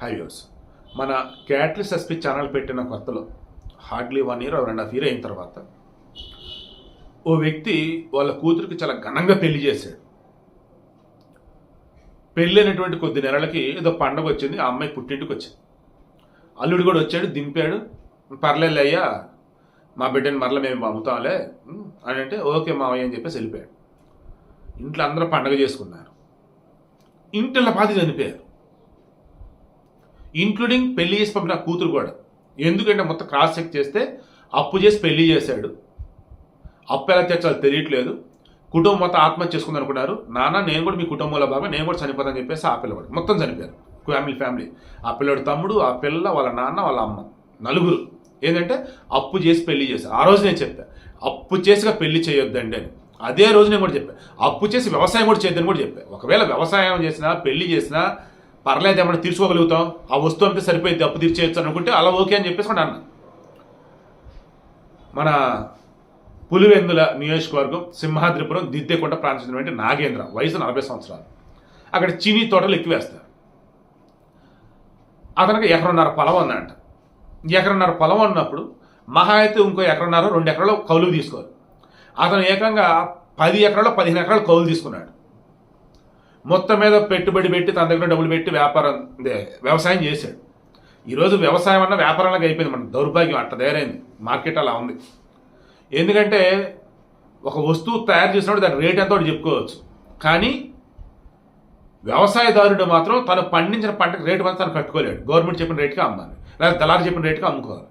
High views మన క్యాట్లిస్ SP channel పెట్టిన కొత్తలో హార్డ్లీ వన్ ఇయర్ రెండు హాఫ్ ఇయర్ అయిన తర్వాత ఓ వ్యక్తి వాళ్ళ కూతురికి చాలా ఘనంగా పెళ్ళి చేశాడు. పెళ్ళైనటువంటి కొద్ది నెలలకి ఏదో పండగ వచ్చింది ఆ అమ్మాయి పుట్టింటికి వచ్చింది. అల్లుడు కూడా వచ్చాడు దింపాడు. పర్లేదు అయ్యా మా బిడ్డని మరల మేము పంపుతాంలే అని అంటే ఓకే మావయ్య అని చెప్పేసి వెళ్ళిపోయాడు. ఇంట్లో అందరూ పండగ చేసుకున్నారు. ఇంటిలో పాతి చనిపోయారు. ఇంక్లూడింగ్ పెళ్ళి చేసి పంపిన కూతురు కూడా. ఎందుకంటే మొత్తం క్రాస్ చెక్ చేస్తే అప్పు చేసి పెళ్ళి చేశాడు. అప్పు ఎలా తెచ్చాలో తెలియట్లేదు. కుటుంబం మొత్తం ఆత్మహత్య చేసుకుంది అనుకున్నారు. నాన్న నేను కూడా మీ కుటుంబంలో భాగం నేను కూడా చనిపోతానని చెప్పేసి ఆ పిల్లవాడు మొత్తం చనిపోయారు. Family family. ఆ పిల్లవాడు తమ్ముడు ఆ పిల్ల వాళ్ళ నాన్న వాళ్ళ అమ్మ. నలుగురు. ఏంటంటే అప్పు చేసి పెళ్ళి చేశారు. ఆ రోజు నేను చెప్పాను అప్పు చేసిగా పెళ్ళి చేయొద్దండి అని. అదే రోజు నేను కూడా చెప్పాను అప్పు చేసి వ్యవసాయం కూడా చేయొద్దని కూడా చెప్పాను ఒకవేళ వ్యవసాయం చేసినా పెళ్ళి చేసినా పర్లేదు ఏమన్నా తీర్చుకోగలుగుతాం. ఆ వస్తువు అంటే సరిపోయింది అప్పు తీర్చేయచ్చు అనుకుంటే అలా ఓకే అని చెప్పేసి అన్న. మన పులివెందుల నియోజకవర్గం సింహాద్రిపురం దిద్దెకొండ ప్రాంతం నాగేంద్ర వయసు నలభై సంవత్సరాలు. అక్కడ చీనీ తోటలు ఎక్కువేస్తారు అతనికి ఎకరన్నర పొలం ఉందంట. ఎకరన్నర పొలం ఉన్నప్పుడు మహా అయితే ఇంకో ఎకరన్నర రెండు ఎకరాలు కౌలు తీసుకోరు అతను ఏకంగా పది ఎకరాలు పదిహేను ఎకరాలు కౌలు తీసుకున్నాడు. మొత్తం మీద పెట్టుబడి పెట్టి తన దగ్గర డబ్బులు పెట్టి వ్యాపారం వ్యవసాయం చేశాడు. ఈరోజు వ్యవసాయం అన్న వ్యాపారంలాగా అయిపోయింది మన దౌర్భాగ్యం అట్ట తయారైంది. మార్కెట్ అలా ఉంది. ఎందుకంటే ఒక వస్తువు తయారు చేసినప్పుడు దాని రేట్ ఎంతో చెప్పుకోవచ్చు. కానీ వ్యవసాయదారుడు మాత్రం తను పండించిన పంటకు రేటు మాత్రం తను కట్టుకోలేడు. గవర్నమెంట్ చెప్పిన రేటుకి అమ్మాలి. లేదా దళారు చెప్పిన రేటుకి అమ్ముకోవాలి.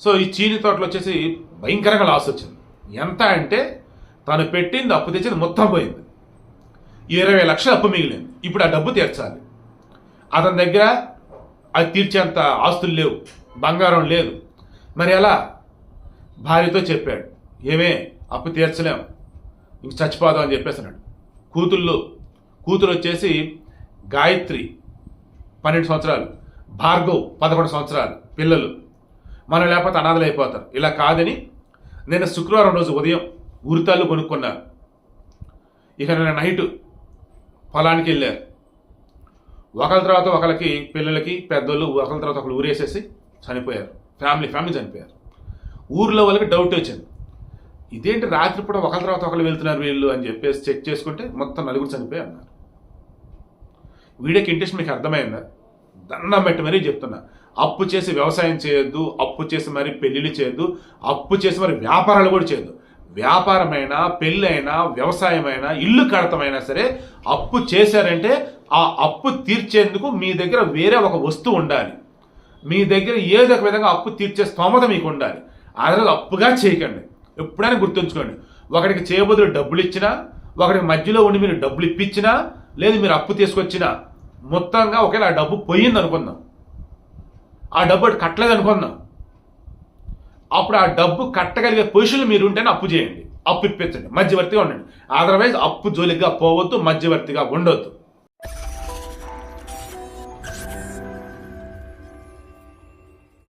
సో ఈ చీని తోటలు వచ్చేసి భయంకరంగా లాస్ వచ్చింది. ఎంత అంటే తను పెట్టింది అప్పు తెచ్చింది మొత్తం పోయింది. ఇరవై లక్షలు అప్పు మిగిలింది. ఇప్పుడు ఆ డబ్బు తీర్చాలి. అతని దగ్గర అది తీర్చేంత ఆస్తులు లేవు. బంగారం లేదు. మరి ఎలా? భార్యతో చెప్పాడు. ఏమే? అప్పు తీర్చలేం. ఇంక చచ్చిపోదాం అని చెప్పేస్తున్నాడు. కూతుళ్ళు కూతురు వచ్చేసి గాయత్రి పన్నెండు సంవత్సరాలు. భార్గవ్ పదకొండు సంవత్సరాలు. పిల్లలు. మనం లేకపోతే అనాథలు అయిపోతారు. ఇలా కాదని నేను శుక్రవారం రోజు ఉదయం ఉరితాళ్ళు కొనుక్కున్నాను ఇక నేను నైట్ పొలానికి వెళ్ళారు. ఒకరి తర్వాత ఒకరికి పిల్లలకి పెద్దోళ్ళు ఒకరి తర్వాత ఒకరు ఊరేసేసి చనిపోయారు. ఫ్యామిలీ ఫ్యామిలీ చనిపోయారు. ఊర్లో వాళ్ళకి డౌట్ వచ్చింది. ఇదేంటి రాత్రిపూట ఒకరి తర్వాత ఒకరు వెళ్తున్నారు వీళ్ళు అని చెప్పేసి చెక్ చేసుకుంటే మొత్తం నలుగురు చనిపోయి అన్నారు. వీడియోకి ఇంట్రెస్ట్ మీకు అర్థమైందా? దండం పెట్టి మరీ చెప్తున్నా. అప్పు చేసి వ్యవసాయం చేయొద్దు అప్పు చేసి మరి పెళ్ళిళ్ళు చేయొద్దు అప్పు చేసి మరి వ్యాపారాలు కూడా చేయొద్దు. వ్యాపారమైనా పెళ్ళైనా వ్యవసాయమైనా ఇల్లు కడతమైనా సరే అప్పు చేశారంటే ఆ అప్పు తీర్చేందుకు మీ దగ్గర వేరే ఒక వస్తువు ఉండాలి. మీ దగ్గర ఏదో ఒక విధంగా అప్పు తీర్చే స్తోమత మీకు ఉండాలి. అదే అప్పుగా చేయకండి. ఎప్పుడైనా గుర్తుంచుకోండి. ఒకడికి చేయబోదులు డబ్బులు ఇచ్చినా ఒకడికి మధ్యలో ఉండి మీరు డబ్బులు ఇప్పించినా లేదు మీరు అప్పు తీసుకొచ్చినా మొత్తంగా ఒకవేళ ఆ డబ్బు పోయింది అనుకుందాం ఆ డబ్బు కట్టలేదు అనుకుందాం అప్పుడు ఆ డబ్బు కట్టగలిగే పొజిషన్లో మీరు ఉంటేనే అప్పు చేయండి. అప్పు ఇప్పించండి. మధ్యవర్తిగా ఉండండి. అదర్వైజ్ అప్పు జోలిగా పోవద్దు మధ్యవర్తిగా ఉండొద్దు.